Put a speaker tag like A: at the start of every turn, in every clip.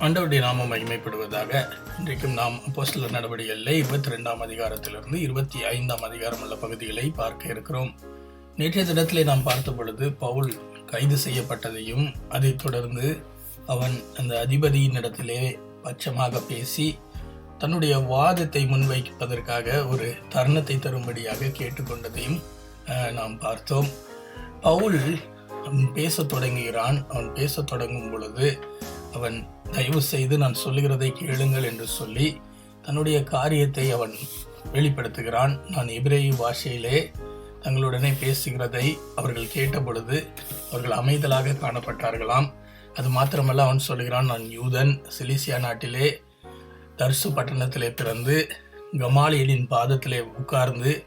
A: ஆண்டவருடைய நாமம் மகிமைப்படுவதாக இன்றைக்கும் நாம் அப்போஸ்தலர் நடவடிக்கைகளில் இருபத்தி ரெண்டாம் அதிகாரத்திலிருந்து இருபத்தி ஐந்தாம் அதிகாரம் உள்ள பகுதிகளை பார்க்க இருக்கிறோம். நேற்றைய தினத்திலே நாம் பார்த்த பொழுது பவுல் கைது செய்யப்பட்டதையும் அதைத் தொடர்ந்து அவன் அந்த அதிபதியின் இடத்திலே பட்சமாக பேசி தன்னுடைய வாதத்தை முன்வைப்பதற்காக ஒரு தருணத்தை தரும்படியாக கேட்டுக்கொண்டதையும் நாம் பார்த்தோம். பவுல் அவன் பேசத் தொடங்குகிறான். அவன் பேசத் தொடங்கும் பொழுது அவன் தயவு செய்து நான் சொல்லுகிறதை கேளுங்கள் என்று சொல்லி தன்னுடைய காரியத்தை அவன் வெளிப்படுத்துகிறான். நான் எபிரேய பாஷையிலே தங்களுடனே பேசுகிறதை அவர்கள் கேட்டபொழுது அவர்கள் அமைதலாக காணப்பட்டார்களாம். அது மாத்திரமல்ல அவன் சொல்லுகிறான் நான் யூதன் சிலிசியா நாட்டிலே தர்சு பட்டணத்திலே பிறந்து கமாலியலின் பாதத்திலே உட்கார்ந்து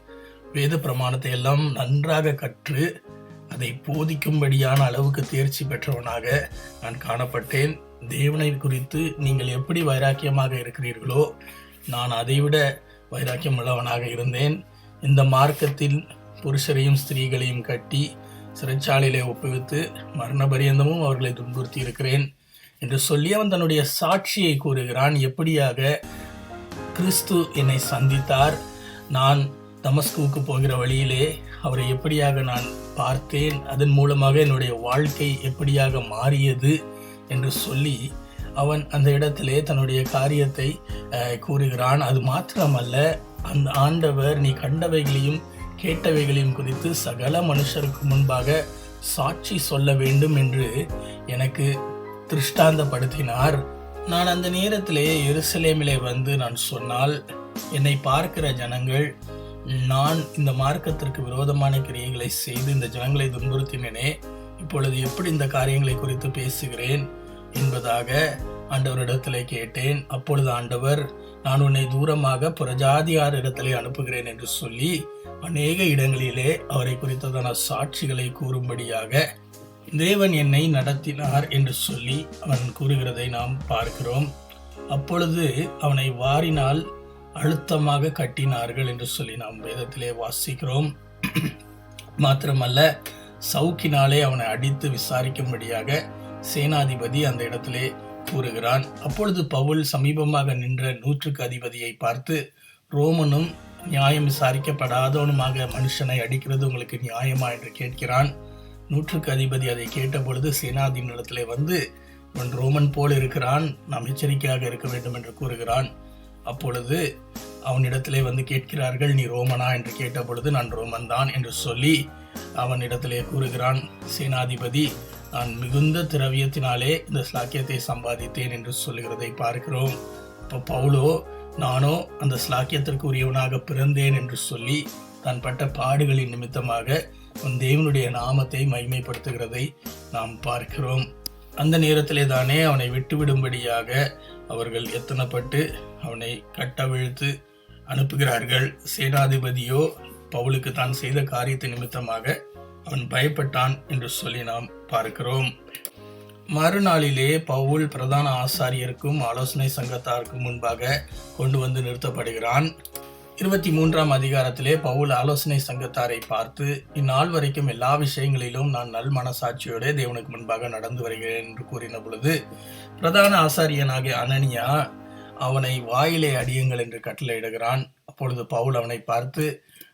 A: வேத பிரமாணத்தை எல்லாம் நன்றாக கற்று அதை போதிக்கும்படியான அளவுக்கு தேர்ச்சி பெற்றவனாக நான் காணப்பட்டேன். தேவனை குறித்து நீங்கள் எப்படி வைராக்கியமாக இருக்கிறீர்களோ நான் அதைவிட வைராக்கியம் உள்ளவனாக இருந்தேன். இந்த மார்க்கத்தில் புருஷரையும் ஸ்திரீகளையும் கட்டி சிறைச்சாலையிலே ஒப்புவித்து மரண பரியந்தமும் அவர்களை துன்புறுத்தி இருக்கிறேன் என்று சொல்லி அவன் தன்னுடைய சாட்சியை கூறுகிறான். எப்படியாக கிறிஸ்து என்னை சந்தித்தார் நான் தமஸ்குவுக்கு போகிற வழியிலே அவரை எப்படியாக நான் பார்த்தேன் அதன் மூலமாக என்னுடைய வாழ்க்கை எப்படியாக மாறியது என்று சொல்லி அவன் அந்த இடத்திலே தன்னுடைய காரியத்தை கூறுகிறான். அது மாத்திரமல்ல அந்த ஆண்டவர் நீ கண்டவைகளையும் கேட்டவைகளையும் குறித்து சகல மனுஷருக்கு முன்பாக சாட்சி சொல்ல வேண்டும் என்று எனக்கு திருஷ்டாந்தப்படுத்தினார். நான் அந்த நேரத்திலே எருசலேமிலே வந்து நான் சொன்னால் என்னை பார்க்கிற ஜனங்கள் நான் இந்த மார்க்கத்திற்கு விரோதமான கிரியைகளை செய்து இந்த ஜனங்களை துன்புறுத்தினேனே இப்பொழுது எப்படி இந்த காரியங்களை குறித்து பேசுகிறேன் என்பதாக ஆண்டவரிடத்திலே கேட்டேன். அப்பொழுது ஆண்டவர் நான் உன்னை தூரமாக புறஜாதியார் இடத்திலே அனுப்புகிறேன் என்று சொல்லி அநேக இடங்களிலே அவரை குறித்ததான சாட்சிகளை கூறும்படியாக தேவன் என்னை நடத்தினார் என்று சொல்லி அவன் கூறுகிறதை நாம் பார்க்கிறோம். அப்பொழுது அவனை வாரினால் அழுத்தமாக கட்டினார்கள் என்று சொல்லி நாம் வேதத்திலே வாசிக்கிறோம். மாத்திரமல்ல சவுக்கினாலே அவனை அடித்து விசாரிக்கும்படியாக சேனாதிபதி அந்த இடத்திலே கூறுகிறான். அப்பொழுது பவுல் சமீபமாக நின்ற நூற்றுக்கு அதிபதியை பார்த்து ரோமனும் நியாயம் விசாரிக்கப்படாதவனுமாக மனுஷனை அடிக்கிறது உங்களுக்கு நியாயமா? என்று கேட்கிறான். நூற்றுக்கு அதிபதி அதை கேட்டபொழுது சேனாதிபதியிடத்திலே வந்து இவன் ரோமன் போல் இருக்கிறான் நாம் எச்சரிக்கையாக இருக்க வேண்டும் என்று கூறுகிறான். அப்பொழுது அவனிடத்திலே வந்து கேட்கிறார்கள் நீ ரோமனா? என்று கேட்டபொழுது நான் ரோமன் தான் என்று சொல்லி அவனிடத்திலே கூறுகிறான் சேனாதிபதி நான் மிகுந்த திரவியத்தினாலே இந்த ஸ்லாக்கியத்தை சம்பாதித்தேன் என்று சொல்லுகிறதை பார்க்கிறோம். இப்போ பவுலோ நானோ அந்த ஸ்லாக்கியத்திற்கு உரியவனாக பிறந்தேன் என்று சொல்லி தான் பட்ட பாடுகளின் நிமித்தமாக உன் தேவனுடைய நாமத்தை மகிமைப்படுத்துகிறதை நாம் பார்க்கிறோம். அந்த நேரத்திலே தானே அவனை விட்டுவிடும்படியாக அவர்கள் எத்தனப்பட்டு அவனை கட்டவிழ்த்து அனுப்புகிறார்கள்? சேனாதிபதியோ பவுலுக்கு தான் செய்த காரியத்தை நிமித்தமாக அவன் பயப்பட்டான் என்று சொல்லி நாம் பார்க்கிறோம். மறுநாளிலே பவுல் பிரதான ஆசாரியருக்கும் ஆலோசனை சங்கத்தாருக்கும் முன்பாக கொண்டு வந்து நிறுத்தப்படுகிறான். இருபத்தி மூன்றாம் அதிகாரத்திலே பவுல் ஆலோசனை சங்கத்தாரை பார்த்து இந்நாள் வரைக்கும் எல்லா விஷயங்களிலும் நான் நல் மனசாட்சியோட தேவனுக்கு முன்பாக நடந்து வருகிறேன் என்று கூறின பொழுது பிரதான ஆசாரியனாகிய அனனியா அவனை வாயிலே அடியுங்கள் என்று கட்டளையிடுகிறான். அப்பொழுது பவுல் அவனை பார்த்து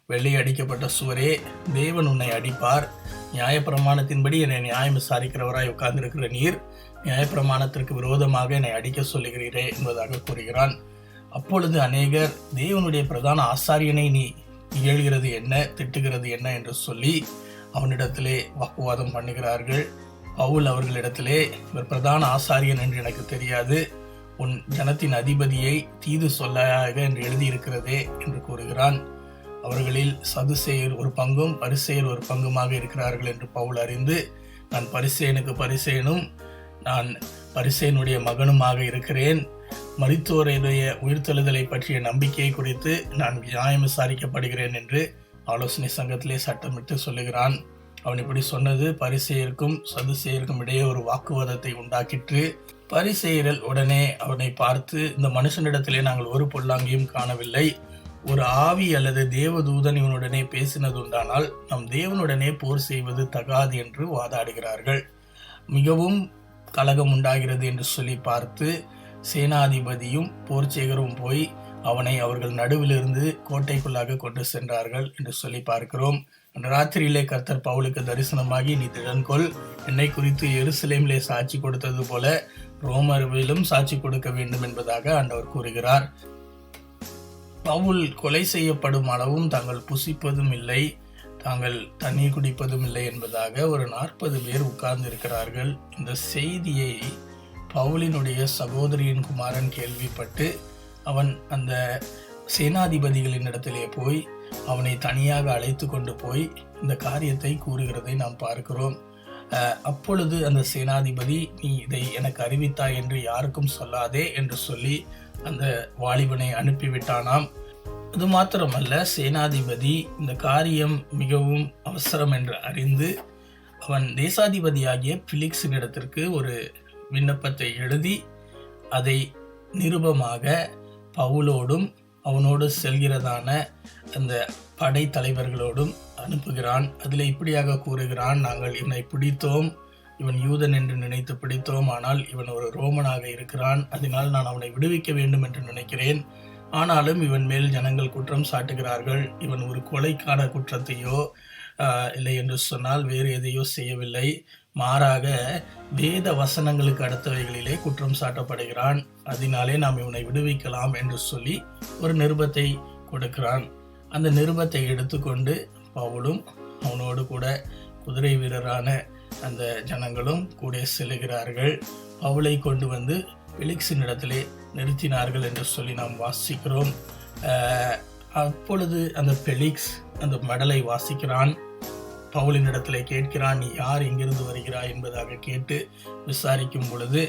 A: வெள்ளை அடிக்கப்பட்ட சுவரே தேவன் உன்னை அடிப்பார். நியாயப்பிரமாணத்தின்படி என்னை நியாயம் விசாரிக்கிறவராய் உட்கார்ந்திருக்கிற நீர் நியாயப்பிரமாணத்திற்கு விரோதமாக என்னை அடிக்க சொல்லுகிறீரே என்பதாக கூறுகிறான். அப்பொழுது அநேகர் தேவனுடைய பிரதான ஆசாரியனை நீ இகழ்கிறது என்ன? திட்டுகிறது என்ன? என்று சொல்லி அவனிடத்திலே வாக்குவாதம் பண்ணுகிறார்கள். பவுல் அவர்களிடத்திலே இவர் பிரதான ஆசாரியன் என்று எனக்கு தெரியாது. உன் ஜனத்தின் அதிபதியை தீது சொல்லாக என்று எழுதியிருக்கிறதே என்று கூறுகிறான். அவர்களில் சதுசேயர் ஒரு பங்கும் பரிசெயர் ஒரு பங்குமாக இருக்கிறார்கள் என்று பவுல் அறிந்து நான் பரிசேனுக்கு பரிசேனும் நான் பரிசையினுடைய மகனுமாக இருக்கிறேன். மரித்தோருடைய உயிர்த்தெழுதலை பற்றிய நம்பிக்கை குறித்து நான் நியாயம் விசாரிக்கப்படுகிறேன் என்று ஆலோசனை சங்கத்திலே சட்டமிட்டு சொல்லுகிறான். அவன் இப்படி சொன்னது பரிசெயருக்கும் சதுசெயருக்கும் இடையே ஒரு வாக்குவாதத்தை உண்டாக்கிற்று. பரிசெயரில் உடனே அவனை பார்த்து இந்த மனுஷனிடத்திலே நாங்கள் ஒரு பொல்லாங்கியும் காணவில்லை. ஒரு ஆவி அல்லது தேவதூதன் இவனுடனே பேசினது உண்டானால் நம் தேவனுடனே போர் செய்வது தகாது என்று வாதாடுகிறார்கள். மிகவும் கலகம் உண்டாகிறது என்று சொல்லி பார்த்து சேனாதிபதியும் போர்ச்சேகரும் போய் அவனை அவர்கள் நடுவிலிருந்து கோட்டைக்குள்ளாக கொண்டு சென்றார்கள் என்று சொல்லி பார்க்கிறோம். ராத்திரியிலே கர்த்தர் பவுலுக்கு தரிசனமாகி நீ திடன்கொள் என்னை குறித்து எருசலேமிலே சாட்சி கொடுத்தது போல ரோமர்விலும் சாட்சி கொடுக்க வேண்டும் என்பதாக ஆண்டவர் கூறுகிறார். பவுல் கொலை செய்யப்படும் அளவும் தாங்கள் புசிப்பதும் இல்லை. தாங்கள் தண்ணீர் குடிப்பதும் இல்லை என்பதாக ஒரு நாற்பது பேர் உட்கார்ந்து இருக்கிறார்கள் இந்த செய்தியை பவுலினுடைய சகோதரியின் குமாரன் கேள்விப்பட்டு அவன் அந்த சேனாதிபதிகளின் இடத்திலே போய் அவனை தனியாக அழைத்து கொண்டு போய் இந்த காரியத்தை கூறுகிறதை நாம் பார்க்கிறோம். அப்பொழுது அந்த சேனாதிபதி நீ இதை எனக்கு அறிவித்தாய் என்று யாருக்கும் சொல்லாதே என்று சொல்லி அந்த வாலிபனை அனுப்பிவிட்டானாம். அது மாத்திரமல்ல சேனாதிபதி இந்த காரியம் மிகவும் அவசரம் என்று அறிந்து அவன் தேசாதிபதியாகிய பிலிக்ஸின் இடத்திற்கு ஒரு விண்ணப்பத்தை எழுதி அதை நிருபமாக பவுலோடும் அவனோடு செல்கிறதான அந்த படை தலைவர்களோடும் அனுப்புகிறான். அதில் இப்படியாக கூறுகிறான் நாங்கள் இவனை பிடித்தோம் இவன் யூதன் என்று நினைத்து பிடித்தோம் ஆனால் இவன் ஒரு ரோமனாக இருக்கிறான் அதனால் நான் அவனை விடுவிக்க வேண்டும் என்று நினைக்கிறேன். ஆனாலும் இவன் மேல் ஜனங்கள் குற்றம் சாட்டுகிறார்கள். இவன் ஒரு கொலைக்கான குற்றத்தையோ இல்லை என்று சொன்னால் வேறு எதையோ செய்யவில்லை. மாறாக வேத வசனங்களுக்கு அடுத்தவைகளிலே குற்றம் சாட்டப்படுகிறான். அதனாலே நாம் இவனை விடுவிக்கலாம் என்று சொல்லி ஒரு நிருபத்தை கொடுக்கிறான். அந்த நிருபத்தை எடுத்துக்கொண்டு பவுலும் அவனோடு கூட குதிரை வீரரான அந்த ஜனங்களும் கூட செல்கிறார்கள் பவுலை கொண்டு வந்து பிலிக்ஸின் இடத்திலே நிறுத்தினார்கள் என்று சொல்லி நாம் வாசிக்கிறோம். அப்பொழுது அந்த பெலிக்ஸ் அந்த மடலை வாசிக்கிறான். பவுலின் இடத்திலே கேட்கிறான் நீ யார் எங்கிருந்து வருகிறாய்? என்பதாக கேட்டு விசாரிக்கும் பொழுது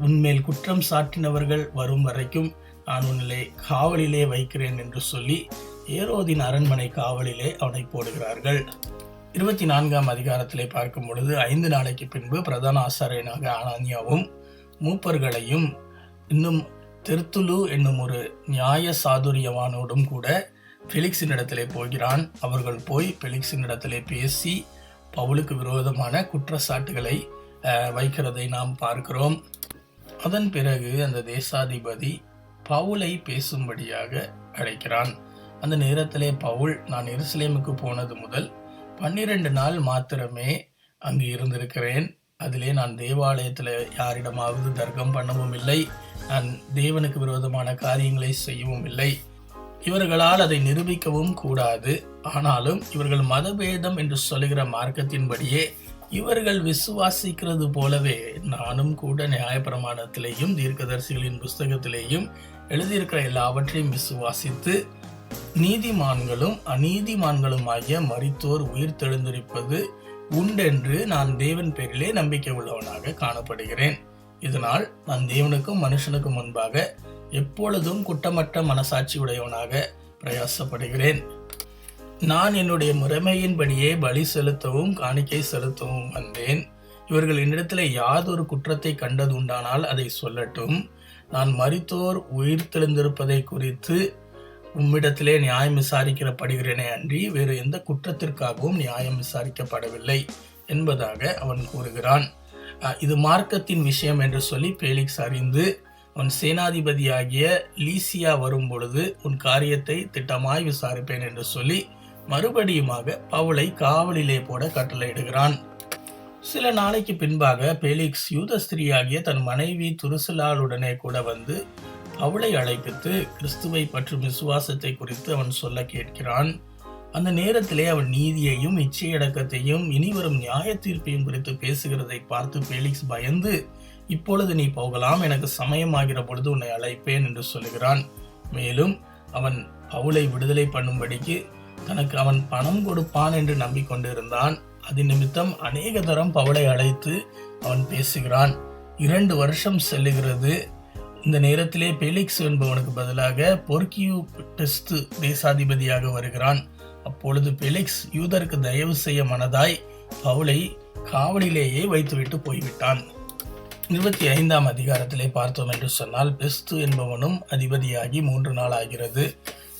A: உன்மேல் குற்றம் சாட்டினவர்கள் வரும் வரைக்கும் நான் உன்னிலே காவலிலே வைக்கிறேன் என்று சொல்லி ஏரோதின் அரண்மனை காவலிலே அவனை போடுகிறார்கள். இருபத்தி நான்காம் அதிகாரத்திலே பார்க்கும் பொழுது ஐந்து நாளைக்கு பின்பு பிரதான ஆசாரியனாக ஆனானியாவும் மூப்பர்களையும் இன்னும் திருத்துலு என்னும் ஒரு நியாய சாதுரியவானோடும் கூட பெலிக்ஸின் இடத்திலே போகிறான். அவர்கள் போய் பெலிக்ஸின் இடத்திலே பேசி பவுலுக்கு விரோதமான குற்றச்சாட்டுகளை வைக்கிறதை நாம் பார்க்கிறோம். அதன் பிறகு அந்த தேசாதிபதி பவுலை பேசும்படியாக அழைக்கிறான். அந்த நேரத்திலே பவுல் நான் எருசலேமுக்கு போனது முதல் பன்னிரண்டு நாள் மாத்திரமே அங்கு இருந்திருக்கிறேன். அதிலே நான் தேவாலயத்தில் யாரிடமாவது தர்க்கம் பண்ணவும் இல்லை. நான் தேவனுக்கு விரோதமான காரியங்களை செய்யவும் இல்லை. இவர்களால் அதை நிரூபிக்கவும் கூடாது. ஆனாலும் இவர்கள் மதபேதம் என்று சொல்லுகிற மார்க்கத்தின்படியே இவர்கள் விசுவாசிக்கிறது போலவே நானும் கூட நியாயப்பிரமாணத்திலேயும் தீர்க்கதரிசிகளின் புஸ்தகத்திலேயும் எழுதியிருக்கிற எல்லாவற்றையும் விசுவாசித்து நீதிமான்களும் அநீதிமான்களுமாகிய மறித்தோர் உயிர் தெழுந்திருப்பது உண்டென்று நான் தேவன் பேரிலே நம்பிக்கை உள்ளவனாக காணப்படுகிறேன். இதனால் நான் தேவனுக்கும் மனுஷனுக்கும் முன்பாக எப்பொழுதும் குட்டமற்ற மனசாட்சி உடையவனாக பிரயாசப்படுகிறேன். நான் என்னுடைய முறைமையின்படியே பலி செலுத்தவும் காணிக்கை செலுத்தவும் வந்தேன். இவர்கள் என்னிடத்தில் யாதொரு குற்றத்தை கண்டது உண்டானால் அதை சொல்லட்டும். நான் மறித்தோர் உயிர் தெளிந்திருப்பதை குறித்து உம்மிடத்திலே நியாயம் விசாரிக்கப்படுகிறேனே அன்றி வேறு எந்த குற்றத்திற்காகவும் நியாயம் விசாரிக்கப்படவில்லை என்பதாக அவன் கூறுகிறான். இது மார்க்கத்தின் விஷயம் என்று சொல்லி பேலிக்ஸ் அறிந்து உன் சேனாதிபதியாகிய லீசியா வரும் பொழுது உன் காரியத்தை திட்டமாய் விசாரிப்பேன் என்று சொல்லி மறுபடியுமாக பவுலை காவலிலே போட கட்டளையிடுகிறான். சில நாளைக்கு பின்பாக பேலிக்ஸ் யூத ஸ்திரீயாகிய தன் மனைவி துருசலாளுடனே கூட வந்து அவளை அழைப்பித்து கிறிஸ்துவை பற்றும் விசுவாசத்தை குறித்து அவன் சொல்ல கேட்கிறான். அந்த நேரத்திலே அவன் நீதியையும் இச்சையடக்கத்தையும் இனிவரும் நியாய தீர்ப்பையும் குறித்து பேசுகிறதை பார்த்து பேலிக்ஸ் பயந்து இப்பொழுது நீ போகலாம் எனக்கு சமயமாகிற பொழுது உன்னை அழைப்பேன் என்று சொல்லுகிறான். மேலும் அவன் பவுலை விடுதலை பண்ணும்படிக்கு தனக்கு அவன் பணம் கொடுப்பான் என்று நம்பிக்கொண்டிருந்தான். அது நிமித்தம் அநேக தரம் பவுலை அழைத்து அவன் பேசுகிறான். இரண்டு வருஷம் செல்லுகிறது. இந்த நேரத்திலே பெலிக்ஸ் என்பவனுக்கு பதிலாக பொர்கியூ டெஸ்து தேசாதிபதியாக வருகிறான். அப்பொழுது பெலிக்ஸ் யூதருக்கு தயவு செய்ய மனதாய் பவுலை காவலிலேயே வைத்துவிட்டு போய்விட்டான். இருபத்தி ஐந்தாம் அதிகாரத்திலே பார்த்தோம் என்று சொன்னால் பெஸ்து என்பவனும் அதிபதியாகி மூன்று நாள் ஆகிறது.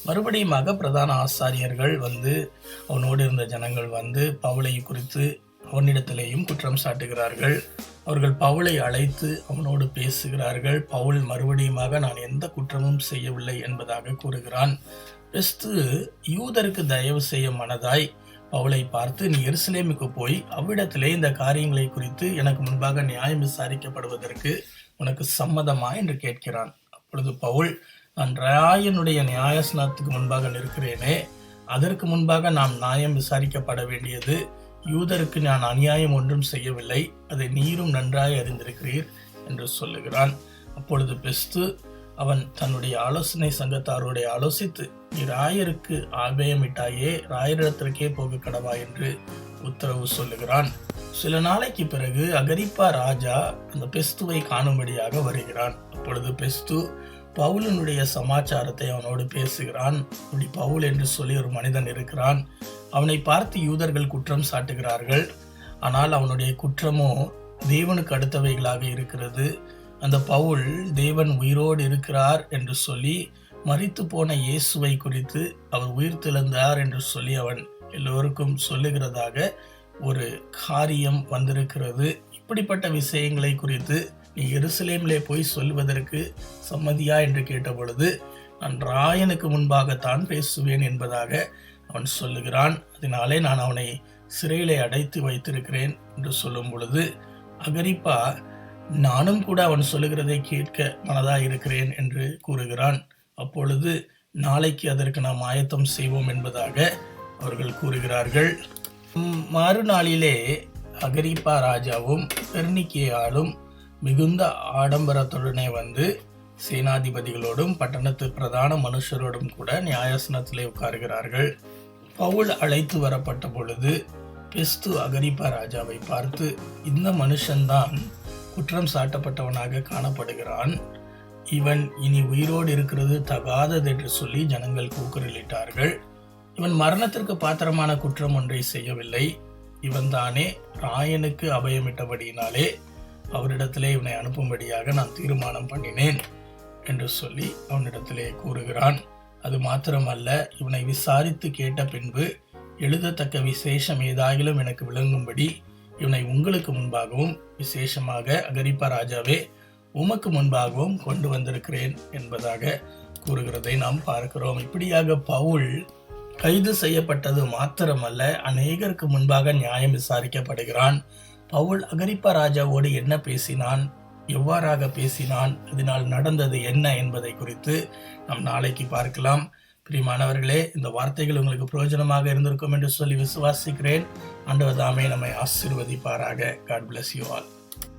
A: மறுபடியுமாக பிரதான ஆசாரியர்கள் வந்து அவனோடு இருந்த ஜனங்கள் வந்து பவுலை குறித்து அவனிடத்திலேயும் குற்றம் சாட்டுகிறார்கள். அவர்கள் பவுலை அழைத்து அவனோடு பேசுகிறார்கள். பவுல் மறுபடியுமாக நான் எந்த குற்றமும் செய்யவில்லை என்பதாக கூறுகிறான். பெஸ்து யூதருக்கு தயவு செய்ய மனதாய் பவுலை பார்த்து நீ எருசலேமுக்கு போய் அவ்விடத்திலே இந்த காரியங்களை குறித்து எனக்கு முன்பாக நியாயம் விசாரிக்கப்படுவதற்கு உனக்கு சம்மதமா? என்று கேட்கிறான். அப்பொழுது பவுல் நான் ராயனுடைய நியாயஸ்நாத்துக்கு முன்பாக நிற்கிறேனே அதற்கு முன்பாக நாம் நியாயம் விசாரிக்கப்பட வேண்டியது யூதருக்கு நான் அநியாயம் ஒன்றும் செய்யவில்லை. அதை நீரும் நன்றாய் அறிந்திருக்கிறீர் என்று சொல்லுகிறான். அப்பொழுது பெஸ்து அவன் தன்னுடைய ஆலோசனை சங்கத்தாரோட ஆலோசித்து நீ ராயருக்கு ஆபயமிட்டாயே ராயரிடத்திற்கே போக கடவா என்று உத்தரவு சொல்லுகிறான். சில நாளைக்கு பிறகு அகரிப்பா ராஜா அந்த பெஸ்துவை காணும்படியாக வருகிறான். அப்பொழுது பெஸ்து பவுலனுடைய சமாச்சாரத்தை அவனோடு பேசுகிறான். இப்படி பவுல் என்று சொல்லி ஒரு மனிதன் இருக்கிறான். அவனை பார்த்து யூதர்கள் குற்றம் சாட்டுகிறார்கள். ஆனால் அவனுடைய குற்றமோ தேவனுக்கு அடுத்தவைகளாக இருக்கிறது. அந்த பவுல் தேவன் உயிரோடு இருக்கிறார் என்று சொல்லி மறித்து போன இயேசுவை குறித்து அவர் உயிர் திழந்தார் என்று சொல்லி அவன் எல்லோருக்கும் சொல்லுகிறதாக ஒரு காரியம் வந்திருக்கிறது. இப்படிப்பட்ட விஷயங்களை குறித்து நீ எருசலேமிலே போய் சொல்வதற்கு சம்மதியா? என்று கேட்டபொழுது நான் ராயனுக்கு முன்பாகத்தான் பேசுவேன் என்பதாக அவன் சொல்லுகிறான் அதனாலே நான் அவனை சிறையிலே அடைத்து வைத்திருக்கிறேன் என்று சொல்லும் பொழுது அகரிப்பா நானும் கூட அவன் சொல்லுகிறதை கேட்க மனதாக இருக்கிறேன் என்று கூறுகிறான். அப்பொழுது நாளைக்கு அதற்கு நாம் ஆயத்தம் செய்வோம் என்பதாக அவர்கள் கூறுகிறார்கள். மறுநாளிலே அகரிப்பா ராஜாவும் பெர்னிக்கேயாலும் மிகுந்த ஆடம்பரத்துடனே வந்து சேனாதிபதிகளோடும் பட்டணத்து பிரதான மனுஷரோடும் கூட நியாயசனத்திலே உட்காருகிறார்கள். பவுல் அழைத்து வரப்பட்ட பொழுது பெஸ்து அகரிப்பா ராஜாவை பார்த்து இந்த மனுஷன்தான் குற்றம் சாட்டப்பட்டவனாக காணப்படுகிறான். இவன் இனி உயிரோடு இருக்கிறது தகாதது என்று சொல்லி ஜனங்கள் கூக்குரலிட்டார்கள். இவன் மரணத்திற்கு பாத்திரமான குற்றம் ஒன்றை செய்யவில்லை. இவன் தானே ராயனுக்கு அபயமிட்டபடியினாலே அவரிடத்திலே இவனை அனுப்பும்படியாக நான் தீர்மானம் பண்ணினேன் என்று சொல்லி அவனிடத்திலே கூறுகிறான். அது மாத்திரமல்ல இவனை விசாரித்து கேட்ட பின்பு எழுதத்தக்க விசேஷம் ஏதாகிலும் எனக்கு விளங்கும்படி இவனை உங்களுக்கு முன்பாகவும் விசேஷமாக அகரிப்பா ராஜாவே உமக்கு முன்பாகவும் கொண்டு வந்திருக்கிறேன் என்பதாக கூறுகிறதை நாம் பார்க்கிறோம். இப்படியாக பவுல் கைது செய்யப்பட்டது மாத்திரமல்ல அநேகருக்கு முன்பாக நியாயம் விசாரிக்கப்படுகிறான். பவுல் அகரிப்பா ராஜாவோடு என்ன பேசினான்? எவ்வாறாக பேசினான் அதனால் நடந்தது என்ன என்பதை குறித்து நாம் நாளைக்கு பார்க்கலாம். பிரியமானவர்களே இந்த வார்த்தைகள் உங்களுக்கு பிரயோஜனமாக இருந்திருக்கும் என்று சொல்லி விசுவாசிக்கிறேன். ஆண்டவர் தாமே நம்மை ஆசீர்வதிப்பாராக. God bless you all